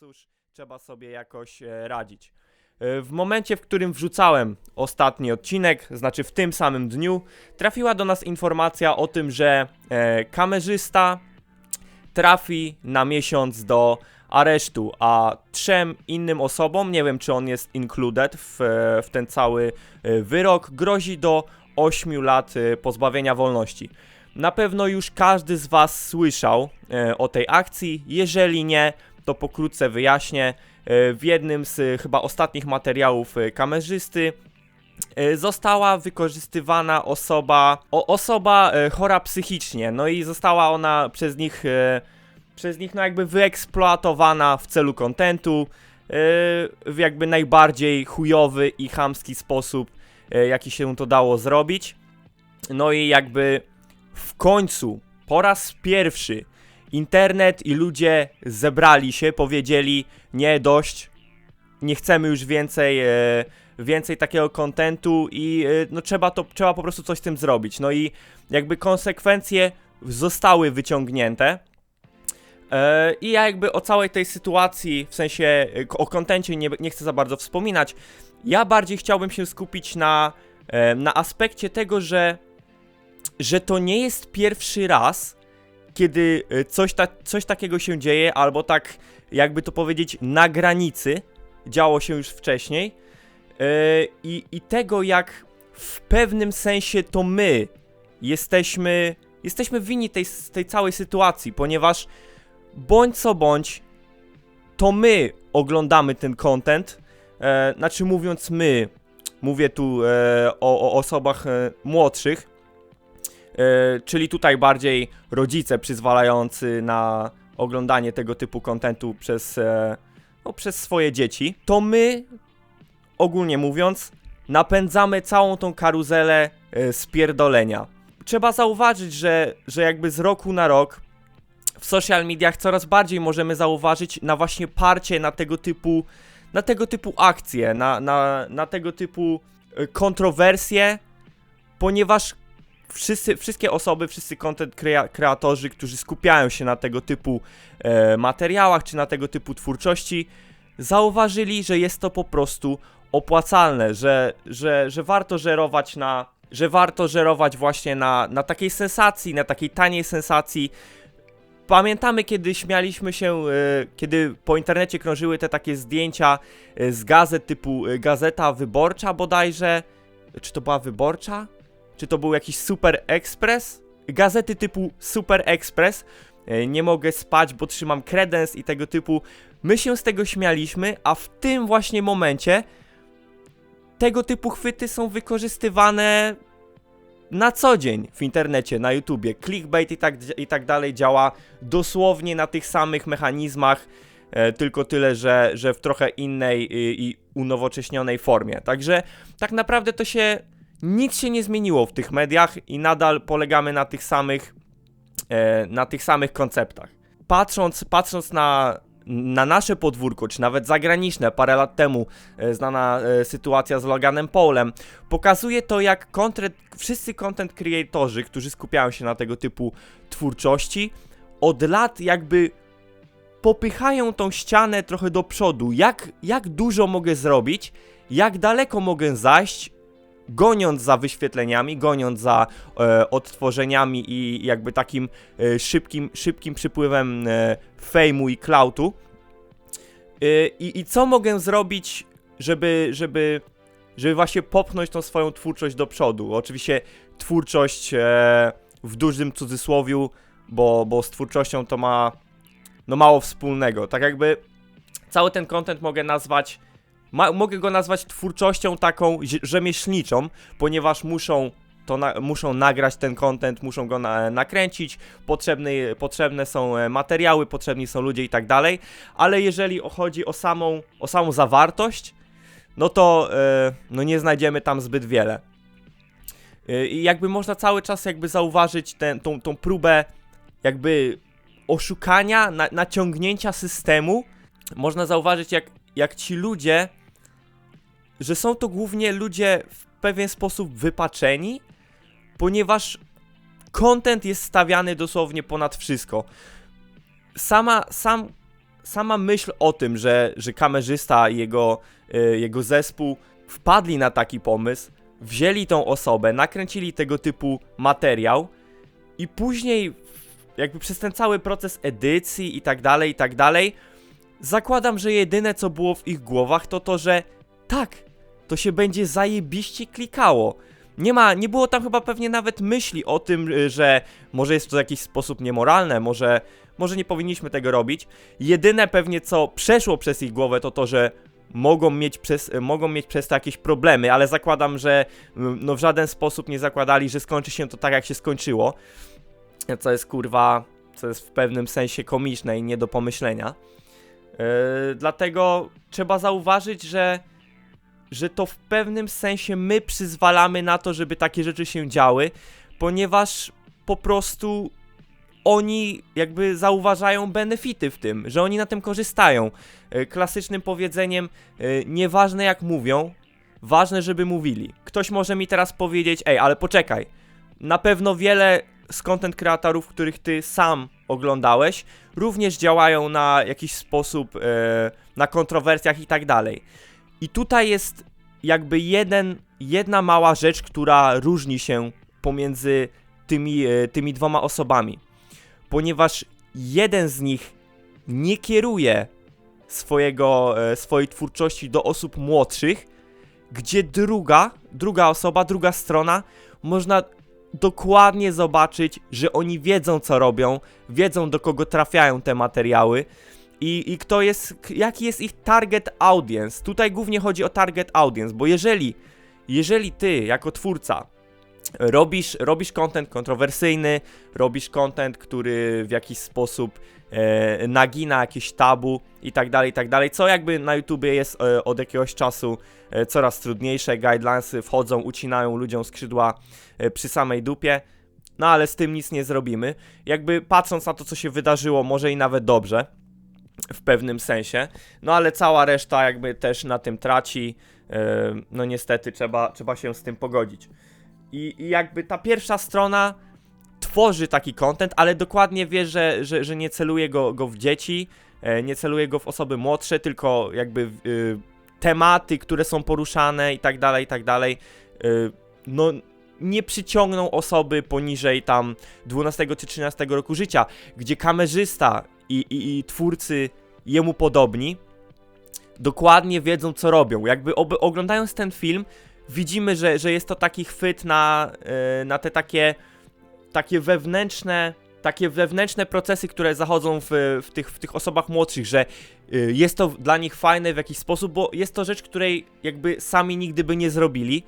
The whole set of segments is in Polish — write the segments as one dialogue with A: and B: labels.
A: cóż, trzeba sobie jakoś e, radzić. E, W momencie, w którym wrzucałem ostatni odcinek, znaczy w tym samym dniu, trafiła do nas informacja o tym, że e, kamerzysta trafi na miesiąc do aresztu, a trzem innym osobom, nie wiem czy on jest included w, w ten cały wyrok, grozi do 8 lat pozbawienia wolności. Na pewno już każdy z Was słyszał e, o tej akcji. Jeżeli nie, to pokrótce wyjaśnię. E, w jednym z e, chyba ostatnich materiałów e, kamerzysty została wykorzystywana osoba, o, osoba chora psychicznie. No i została ona przez nich, przez nich no jakby wyeksploatowana w celu kontentu. w jakby najbardziej chujowy i chamski sposób, jaki się to dało zrobić. No i jakby w końcu, po raz pierwszy, internet i ludzie zebrali się, powiedzieli: Nie, dość, nie chcemy już więcej, e, więcej takiego kontentu i e, no trzeba to, trzeba po prostu coś z tym zrobić. No i jakby konsekwencje zostały wyciągnięte. E, I ja jakby o całej tej sytuacji, w sensie e, o kontencie nie, nie chcę za bardzo wspominać. Ja bardziej chciałbym się skupić na, na aspekcie tego, że że to nie jest pierwszy raz, kiedy e, coś, ta, coś takiego się dzieje, albo tak, jakby to powiedzieć, na granicy działo się już wcześniej. E, i, I tego, jak w pewnym sensie to my jesteśmy, jesteśmy winni tej, tej całej sytuacji, ponieważ bądź co bądź, to my oglądamy ten content. E, znaczy, mówiąc my, mówię tu o, o osobach młodszych. E, czyli tutaj bardziej rodzice przyzwalający na oglądanie tego typu kontentu przez, e, no, przez swoje dzieci, to my, ogólnie mówiąc, napędzamy całą tą karuzelę e, spierdolenia. Trzeba zauważyć, że, że jakby z roku na rok w social mediach coraz bardziej możemy zauważyć na właśnie parcie na tego typu, na tego typu akcje, na, na, na tego typu kontrowersje, ponieważ wszyscy, wszystkie osoby, wszyscy content krea kreatorzy, którzy skupiają się na tego typu e, materiałach czy na tego typu twórczości, zauważyli, że jest to po prostu opłacalne, że, że, że warto żerować na, że warto żerować właśnie na, na takiej sensacji, na takiej taniej sensacji. Pamiętamy, kiedy śmialiśmy się, e, kiedy po internecie krążyły te takie zdjęcia e, z gazet typu e, Gazeta Wyborcza bodajże. Czy to była Wyborcza? Czy to był jakiś Super Express? Gazety typu Super Express. E, Nie mogę spać, bo trzymam kredens i tego typu. My się z tego śmialiśmy, a w tym właśnie momencie tego typu chwyty są wykorzystywane na co dzień w internecie, na YouTubie. Clickbait i tak, i tak dalej działa dosłownie na tych samych mechanizmach, e, tylko tyle, że, że w trochę innej i, i unowocześnionej formie. Także tak naprawdę to się nic się nie zmieniło w tych mediach i nadal polegamy na tych samych e, na tych samych konceptach. Patrząc, patrząc na, na nasze podwórko, czy nawet zagraniczne, parę lat temu e, znana e, sytuacja z Loganem Paulem, pokazuje to, jak content, wszyscy content creatorzy, którzy skupiają się na tego typu twórczości, od lat jakby popychają tą ścianę trochę do przodu. Jak, jak dużo mogę zrobić, jak daleko mogę zajść, goniąc za wyświetleniami, goniąc za e, odtworzeniami i jakby takim e, szybkim, szybkim przypływem e, fejmu i cloudu. E, i, I co mogę zrobić, żeby, żeby, żeby właśnie popchnąć tą swoją twórczość do przodu? Oczywiście twórczość e, w dużym cudzysłowiu, bo, bo z twórczością to ma no mało wspólnego. Tak jakby cały ten content mogę nazwać ma, mogę go nazwać twórczością taką rzemieślniczą, ponieważ muszą to na, muszą nagrać ten content, muszą go na, nakręcić, potrzebny, potrzebne są e, materiały, potrzebni są ludzie i tak dalej, ale jeżeli chodzi o samą, o samą zawartość, no to e, no nie znajdziemy tam zbyt wiele. E, I jakby można cały czas jakby zauważyć ten, tą, tą próbę jakby oszukania, na, naciągnięcia systemu. Można zauważyć jak, jak ci ludzie, że są to głównie ludzie w pewien sposób wypaczeni, ponieważ content jest stawiany dosłownie ponad wszystko. sama, sam, sama myśl o tym, że, że kamerzysta i jego, y, jego zespół wpadli na taki pomysł, wzięli tą osobę, nakręcili tego typu materiał i później jakby przez ten cały proces edycji i tak dalej, i tak dalej, zakładam, że jedyne co było w ich głowach to to, że tak, to się będzie zajebiście klikało. Nie ma, nie było tam chyba pewnie nawet myśli o tym, y, że może jest to w jakiś sposób niemoralne, może, może nie powinniśmy tego robić. Jedyne pewnie co przeszło przez ich głowę to to, że mogą mieć przez, y, mogą mieć przez to jakieś problemy, ale zakładam, że no w żaden sposób nie zakładali, że skończy się to tak jak się skończyło. Co jest kurwa, co jest w pewnym sensie komiczne i nie do pomyślenia. Yy, dlatego trzeba zauważyć, że, że to w pewnym sensie my przyzwalamy na to, żeby takie rzeczy się działy, ponieważ po prostu oni jakby zauważają benefity w tym, że oni na tym korzystają. Yy, klasycznym powiedzeniem, yy, nieważne jak mówią, ważne, żeby mówili. Ktoś może mi teraz powiedzieć, ej, ale poczekaj, na pewno wiele z content kreatorów, których ty sam oglądałeś, również działają na jakiś sposób, e, na kontrowersjach i tak dalej. I tutaj jest jakby jeden, jedna mała rzecz, która różni się pomiędzy tymi, e, tymi dwoma osobami. Ponieważ jeden z nich nie kieruje swojego, e, swojej twórczości do osób młodszych, gdzie druga, druga osoba, druga strona, można dokładnie zobaczyć, że oni wiedzą co robią, wiedzą do kogo trafiają te materiały i, i kto jest, jaki jest ich target audience. Tutaj głównie chodzi o target audience, bo jeżeli, jeżeli ty jako twórca robisz, robisz content kontrowersyjny, robisz content, który w jakiś sposób e, nagina jakieś tabu i tak dalej, i tak dalej, co jakby na YouTubie jest e, od jakiegoś czasu e, coraz trudniejsze, guidelinesy wchodzą, ucinają ludziom skrzydła e, przy samej dupie, no ale z tym nic nie zrobimy. Jakby patrząc na to, co się wydarzyło, może i nawet dobrze, w pewnym sensie, no ale cała reszta jakby też na tym traci, e, no niestety trzeba, trzeba się z tym pogodzić. I, I jakby ta pierwsza strona tworzy taki content, ale dokładnie wie, że, że, że nie celuje go, go w dzieci, e, nie celuje go w osoby młodsze, tylko jakby y, tematy, które są poruszane i tak dalej, i tak dalej, no nie przyciągną osoby poniżej tam 12 czy 13 roku życia, gdzie kamerzysta i, i, i twórcy jemu podobni dokładnie wiedzą co robią. Jakby oglądając ten film widzimy, że, że jest to taki chwyt na, e, na te takie, takie wewnętrzne takie wewnętrzne procesy, które zachodzą w, w, tych, w tych osobach młodszych, że y, jest to dla nich fajne w jakiś sposób, bo jest to rzecz, której jakby sami nigdy by nie zrobili.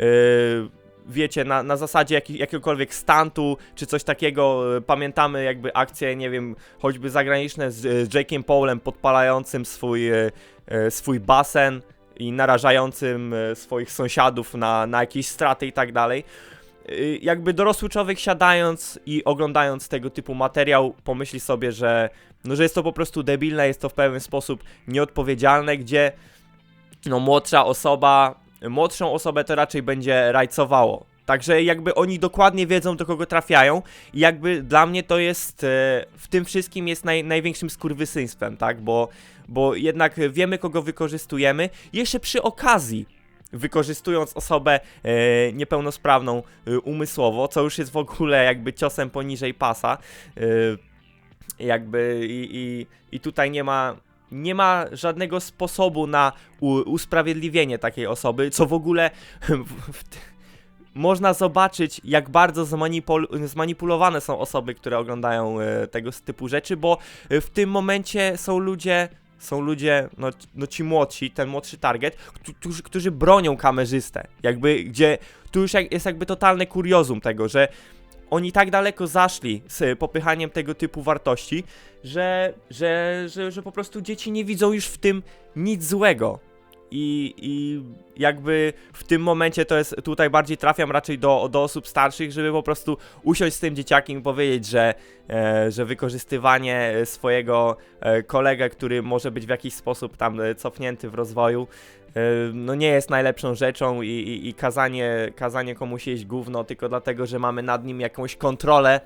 A: Y, wiecie, na, na zasadzie jak, jakiegokolwiek stantu, czy coś takiego, y, pamiętamy jakby akcje, nie wiem, choćby zagraniczne z, z Jake'em Paulem podpalającym swój, y, swój basen i narażającym swoich sąsiadów na, na jakieś straty i tak dalej. Jakby dorosły człowiek siadając i oglądając tego typu materiał, pomyśli sobie, że, no, że jest to po prostu debilne, jest to w pewien sposób nieodpowiedzialne, gdzie no, młodsza osoba, młodszą osobę to raczej będzie rajcowało. Także jakby oni dokładnie wiedzą, do kogo trafiają i jakby dla mnie to jest, e, w tym wszystkim jest naj, największym skurwysyństwem, tak, bo, bo jednak wiemy, kogo wykorzystujemy. Jeszcze przy okazji, wykorzystując osobę e, niepełnosprawną e, umysłowo, co już jest w ogóle jakby ciosem poniżej pasa, jakby i, i, i tutaj nie ma, nie ma żadnego sposobu na usprawiedliwienie takiej osoby, co w ogóle można zobaczyć, jak bardzo zmanipul- zmanipulowane są osoby, które oglądają e, tego typu rzeczy, bo e, w tym momencie są ludzie, są ludzie, no, no ci młodsi, ten młodszy target, któ- którzy, którzy bronią kamerzystę, jakby, gdzie tu już jest jakby totalne kuriozum tego, że oni tak daleko zaszli z popychaniem tego typu wartości, że, że, że, że po prostu dzieci nie widzą już w tym nic złego. I, i jakby w tym momencie to jest, tutaj bardziej trafiam raczej do, do osób starszych, żeby po prostu usiąść z tym dzieciakiem i powiedzieć, że, e, że wykorzystywanie swojego e, kolegę, który może być w jakiś sposób tam e, cofnięty w rozwoju, e, no nie jest najlepszą rzeczą i, i, i kazanie, kazanie komuś jeść gówno tylko dlatego, że mamy nad nim jakąś kontrolę,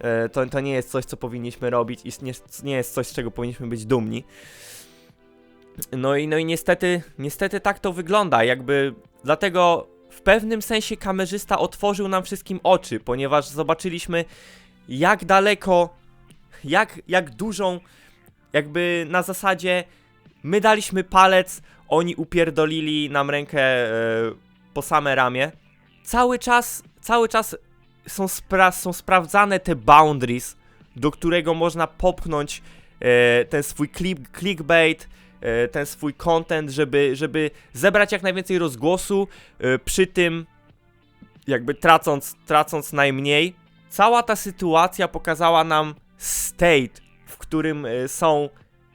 A: e, to, to nie jest coś, co powinniśmy robić i nie, nie jest coś, z czego powinniśmy być dumni. No i, no i niestety, niestety tak to wygląda, jakby dlatego w pewnym sensie kamerzysta otworzył nam wszystkim oczy, ponieważ zobaczyliśmy jak daleko, jak, jak dużą, jakby na zasadzie my daliśmy palec, oni upierdolili nam rękę e, po same ramię. Cały czas, cały czas są, spra- są sprawdzane te boundaries, do którego można popchnąć e, ten swój click, clickbait, ten swój content, żeby, żeby zebrać jak najwięcej rozgłosu, e, przy tym jakby tracąc, tracąc najmniej. Cała ta sytuacja pokazała nam state, w którym e, są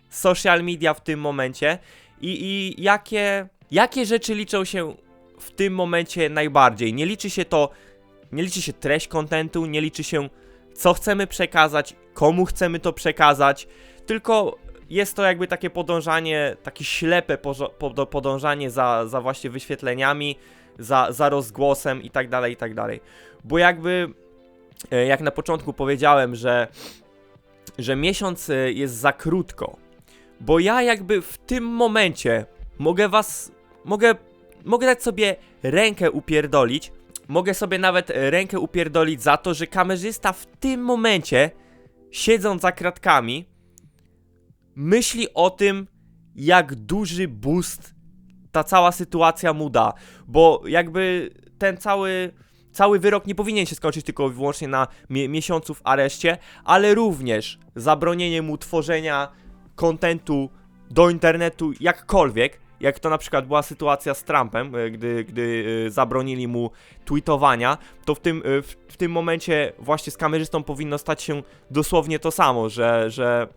A: social media w tym momencie i, i jakie, jakie rzeczy liczą się w tym momencie najbardziej. Nie liczy się to, nie liczy się treść kontentu, nie liczy się co chcemy przekazać, komu chcemy to przekazać, tylko jest to jakby takie podążanie, takie ślepe podążanie za, za właśnie wyświetleniami, za, za rozgłosem i tak dalej, i tak dalej. Bo jakby, e, jak na początku powiedziałem, że, że miesiąc e, jest za krótko, bo ja jakby w tym momencie mogę was, mogę, mogę dać sobie rękę upierdolić, mogę sobie nawet e, rękę upierdolić za to, że kamerzysta w tym momencie, siedząc za kratkami, myśli o tym, jak duży boost ta cała sytuacja mu da, bo jakby ten cały cały wyrok nie powinien się skończyć tylko i wyłącznie na mie- miesiącu w areszcie, ale również zabronienie mu tworzenia kontentu do internetu jakkolwiek, jak to na przykład była sytuacja z Trumpem, e, gdy, gdy e, zabronili mu tweetowania, to w tym, e, w, w tym momencie właśnie z kamerzystą powinno stać się dosłownie to samo, że, że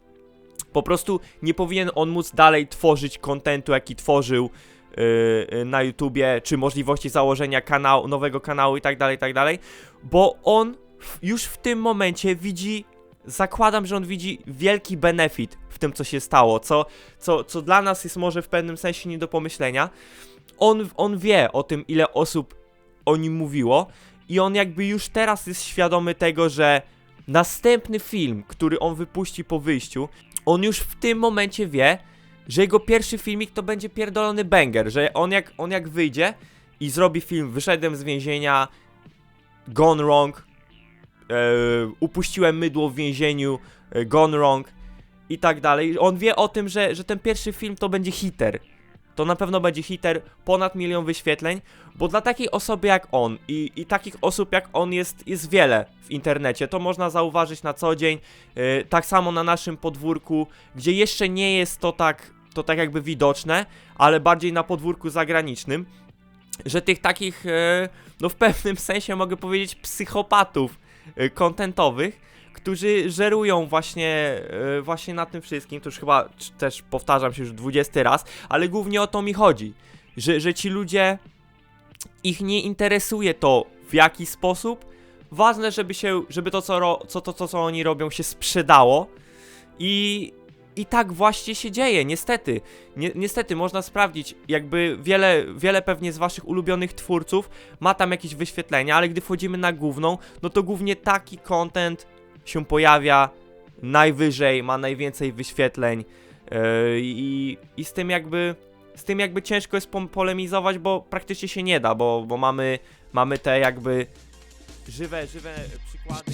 A: po prostu nie powinien on móc dalej tworzyć kontentu, jaki tworzył yy, na YouTubie, czy możliwości założenia kanału, nowego kanału i tak dalej, tak dalej, bo on już w tym momencie widzi, zakładam, że on widzi wielki benefit w tym, co się stało, co, co, co dla nas jest może w pewnym sensie nie do pomyślenia. On, on wie o tym, ile osób o nim mówiło i on jakby już teraz jest świadomy tego, że następny film, który on wypuści po wyjściu, on już w tym momencie wie, że jego pierwszy filmik to będzie pierdolony banger, że on jak, on jak wyjdzie i zrobi film Wyszedłem z więzienia, Gone Wrong, e, upuściłem mydło w więzieniu, e, Gone Wrong i tak dalej. On wie o tym, że, że ten pierwszy film to będzie hiter. To na pewno będzie hiter, ponad milion wyświetleń, bo dla takiej osoby jak on i, i takich osób jak on jest, jest wiele w internecie. To można zauważyć na co dzień. E, tak samo na naszym podwórku, gdzie jeszcze nie jest to tak, to tak jakby widoczne, ale bardziej na podwórku zagranicznym, że tych takich, e, no w pewnym sensie mogę powiedzieć, psychopatów e, kontentowych, którzy żerują właśnie, e, właśnie na tym wszystkim, to już chyba też powtarzam się już 20 raz, ale głównie o to mi chodzi, że, że ci ludzie, ich nie interesuje to w jaki sposób, ważne, żeby się, żeby to co, ro, co, to, to, co oni robią się sprzedało. I, i tak właśnie się dzieje, niestety. Ni niestety, można sprawdzić, jakby wiele, wiele pewnie z waszych ulubionych twórców ma tam jakieś wyświetlenia, ale gdy wchodzimy na główną, no to głównie taki content się pojawia najwyżej, ma najwięcej wyświetleń yy, i, i z tym jakby z tym jakby ciężko jest polemizować, bo praktycznie się nie da, bo, bo mamy, mamy te jakby żywe, żywe przykłady